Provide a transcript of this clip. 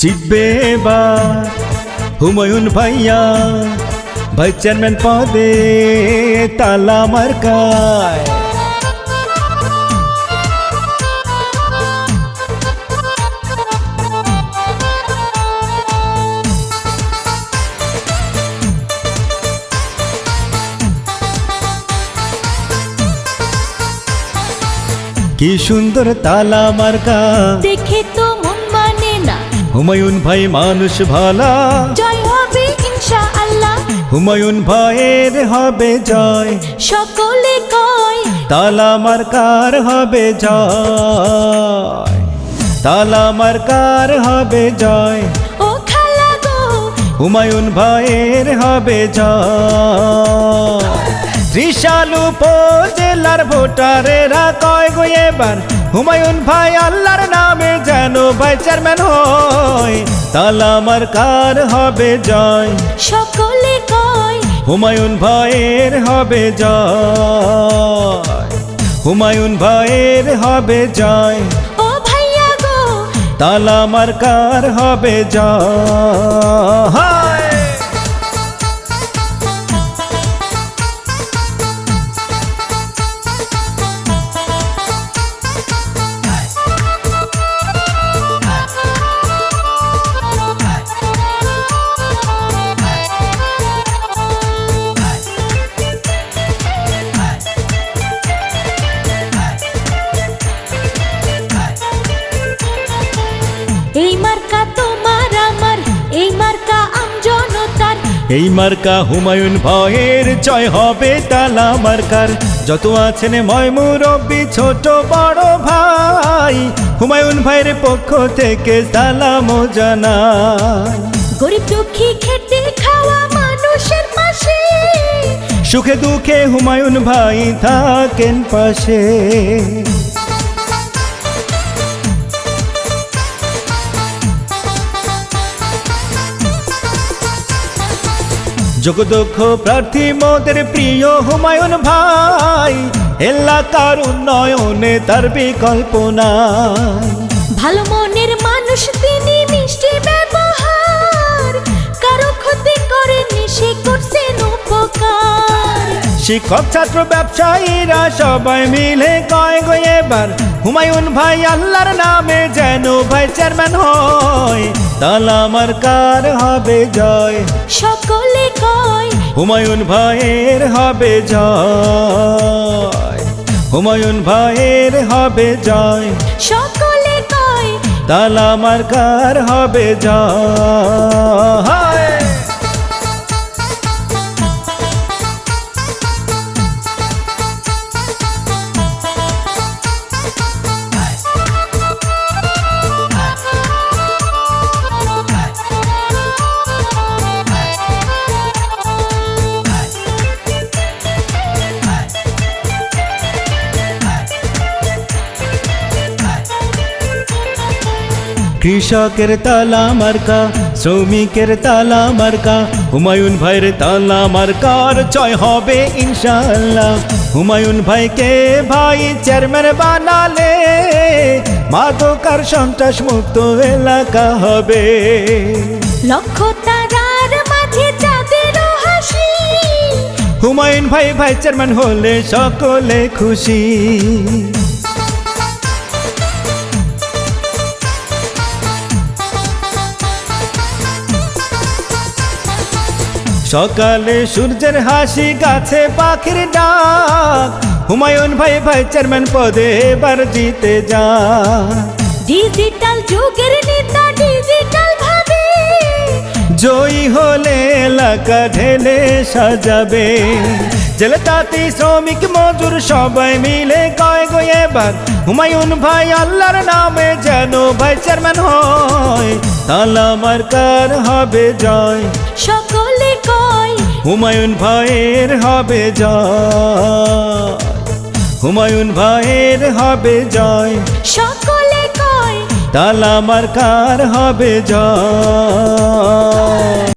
জিতবে এবার হুমায়ুন ভাইয়া ভাইস চেয়ারম্যান পদে তালা মার্কায় কি সুন্দর তালা মার্কা দেখে তো মন মানে না হুমায়ুন ভাই মানুষ ভালা। জয় হবে ইনশা আল্লাহ হুমায়ুন ভাইয়ের হবে জয়। সকলে কয় তালা মার্কার হবে জয়। তালা মার্কার হবে জয়। ও খালা গো। হুমায়ুন ভাইয়ের হবে জয়। ত্রিশাল উপজেলার ভোটারেরা কয় গো এবার? হুমায়ুন ভাই আল্লাহর নামে যেন ভাই চেয়ারম্যান হয় তালা মার্কার হবে জয়। সকলে কয় হুমায়ুন ভাইয়ের হবে জয়। হুমায়ুন ভাইয়ের হবে জয়। ও ভাইয়া গো তালা মার্কার হবে জয়। এই মার্কা হুমায়ুন ভয়ের জয় হবে তালা মার্কার। যত আছেন ময় মুরব্বী ছোট বড় ভাই হুমায়ুন ভাইয়ের পক্ষ থেকে সালাম জানাই। গরিব দুঃখী খেটে খাওয়া মানুষের পাশে। সুখে দুঃখে হুমায়ুন ভাই থাকেন পাশে। যোগদক্ষ প্রার্থী মোদের প্রিয় হুমায়ুন ভাই। এলাকার উন্নয়নে তার বিকল্প নাই। ভালো মনের মানুষ তিনি মিষ্টি ব্যবহার। কারও ক্ষতি করেনি সে করছেন উপকার শিক্ষক ছাত্র ব্যবসায়ীরা সবাই মিলে কয় গো এবার হুমায়ুন ভাই আল্লাহর নামে যেন ভাই চেয়ারম্যান হয়। তালা আমার কার হবে জয়। সকলে কয়? হুমায়ুন ভাইয়ের হবে জয়। হুমায়ুন ভাইয়ের হবে জয়। সকলে কয় তালা আমার কার হবে জয়। কৃষকের তালা মার্কা শ্রমিকের তালা মার্কা হুমায়ুন ভাইয়ের তালা মার্কার জয় হবে ইনশাল্লাহ হুমায়ুন ভাইকে ভাই চেয়ারম্যান বানালে মাদকার সন্ত্রাস মুক্ত এলাকা হবে। লক্ষ তারার মাঝে যাদের হাসি। হুমায়ুন ভাই ভাই চেয়ারম্যান হলে সকলে খুশি। সকালে সূর্যের হাসি গাছে পাখির ডাক। হুমায়ুন ভাই ভাই চেয়ারম্যান পদে এবার জিতে যা ডিজিটাল যুগের নেতা ডিজিটাল ভাবে। জয়ী হলে এলাকা ঢেলে সাজাবে। জেলে তাঁতি শ্রমিক মজুর সবাই মিলে কয় গো এবার। হুমায়ুন ভাই আল্লাহর নামে যেন ভাই চেয়ারম্যান হয় তালা মার্কার হবে জয়। সকলে কয় হুমায়ুন ভাইয়ের হবে জয়। হুমায়ুন ভাইয়ের হবে জয়। সকলে কয় তালা মার্কার হবে জয়।